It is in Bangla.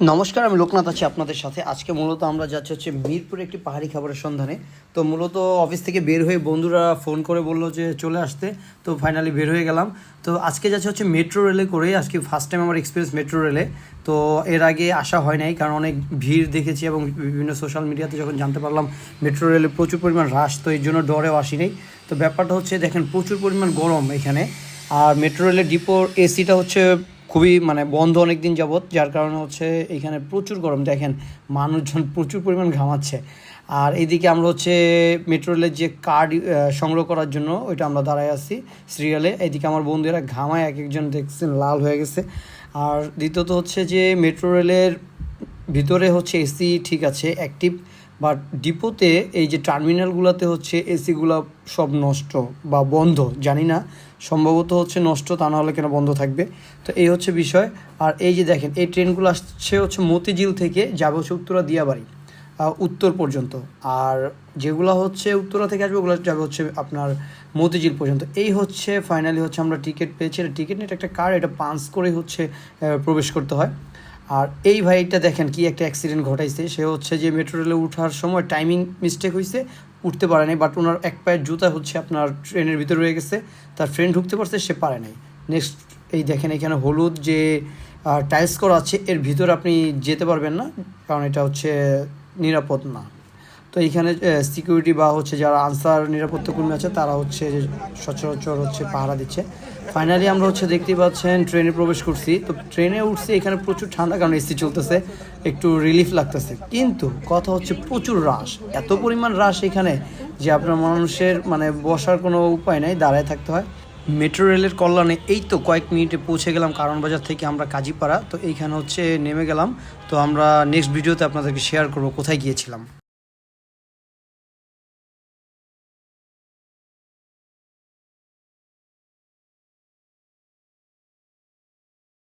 নমস্কার, আমি লোকনাথ আছি আপনাদের সাথে। আজকে মূলত আমরা যাচ্ছি হচ্ছে মিরপুরে একটি পাহাড়ি খাবারের সন্ধানে। তো মূলত অফিস থেকে বের হয়ে বন্ধুরা ফোন করে বলল যে চলে আসতে। তো ফাইনালি বের হয়ে গেলাম। তো আজকে যাচ্ছে হচ্ছে মেট্রো রেলে করে আজকে ফার্স্ট টাইম আমার এক্সপিরিয়েন্স মেট্রো রেলে। তো এর আগে আসা হয় নাই, কারণ অনেক ভিড় দেখেছি এবং বিভিন্ন সোশ্যাল মিডিয়াতে যখন জানতে পারলাম মেট্রো রেলে প্রচুর পরিমাণ হ্রাস তো এই জন্য ডরেও আসি নাই তো ব্যাপারটা হচ্ছে, দেখেন প্রচুর পরিমাণ গরম এখানে। আর মেট্রো রেলের ডিপোর এসিটা হচ্ছে খুবই মানে বন্ধ অনেক দিন যাবৎ, যার কারণে হচ্ছে এখানে প্রচুর গরম। দেখেন, মানুষজন প্রচুর পরিমাণ ঘামাচ্ছে। আর এইদিকে আমরা হচ্ছে মেট্রো রেলের যে কার্ড সংগ্রহ করার জন্য ওইটা আমরা দাঁড়ায় আছি সিরিয়ালে এইদিকে আমার বন্ধুরা ঘামায়, এক একজন দেখছেন লাল হয়ে গেছে। আর দ্বিতীয়ত হচ্ছে যে মেট্রো রেলের ভিতরে হচ্ছে এসি ঠিক আছে অ্যাক্টিভ বাট ডিপোতে এই যে টার্মিনালগুলোতে হচ্ছে এসিগুলো সব নষ্ট বা বন্ধ, জানি না। সম্ভবত হচ্ছে নষ্ট, তা নাহলে কেন বন্ধ থাকবে? তো এই হচ্ছে বিষয়। আর এই যে দেখেন, এই ট্রেনগুলো আসছে হচ্ছে মতিঝিল থেকে যাবে হচ্ছে উত্তরা দিয়াবাড়ি উত্তর পর্যন্ত। আর যেগুলো হচ্ছে উত্তরা থেকে আসবে, ওগুলো যাবে হচ্ছে আপনার মতিঝিল পর্যন্ত। এই হচ্ছে ফাইনালি হচ্ছে আমরা টিকিট পেয়েছি। এটা টিকিট নেট একটা কার্ড এটা পাঞ্চ করে হচ্ছে প্রবেশ করতে হয়। আর এই ভাইটা দেখেন কি একটা অ্যাক্সিডেন্ট ঘটাইছে। সে হচ্ছে যে মেট্রো রেলে উঠার সময় টাইমিং মিস্টেক হয়েছে উঠতে পারে নাই বাট ওনার এক পায়ের জুতা হচ্ছে আপনার ট্রেনের ভিতরে রয়ে গেছে, তার ফ্রেন্ড ঢুকতে পারছে, সে পারে নাই। নেক্সট এই দেখেন এখানে হলুদ যে টাইলস করা আছে, এর ভিতরে আপনি যেতে পারবেন না, কারণ এটা হচ্ছে নিরাপদ না। তো এইখানে সিকিউরিটি বা হচ্ছে যারা আনসার নিরাপত্তা কর্মী আছে, তারা হচ্ছে সচরাচর হচ্ছে পাহারা দিচ্ছে। ফাইনালি আমরা হচ্ছে দেখতে পাচ্ছেন ট্রেনে প্রবেশ করছি। তো ট্রেনে উঠছি, এখানে প্রচুর ঠান্ডা, কারণ এসি চলতেছে। একটু রিলিফ লাগতেছে। কিন্তু কথা হচ্ছে প্রচুর রাশ এত পরিমাণ রাশ এখানে যে আপনার মানুষের মানে বসার কোনো উপায় নাই, দাঁড়ায় থাকতে হয়। মেট্রো রেলের কল্যাণে এই তো কয়েক মিনিটে পৌঁছে গেলাম কারণ বাজার থেকে আমরা কাজীপাড়া। তো এইখানে হচ্ছে নেমে গেলাম। তো আমরা নেক্সট ভিডিওতে আপনাদেরকে শেয়ার করব, কোথায় গিয়েছিলাম।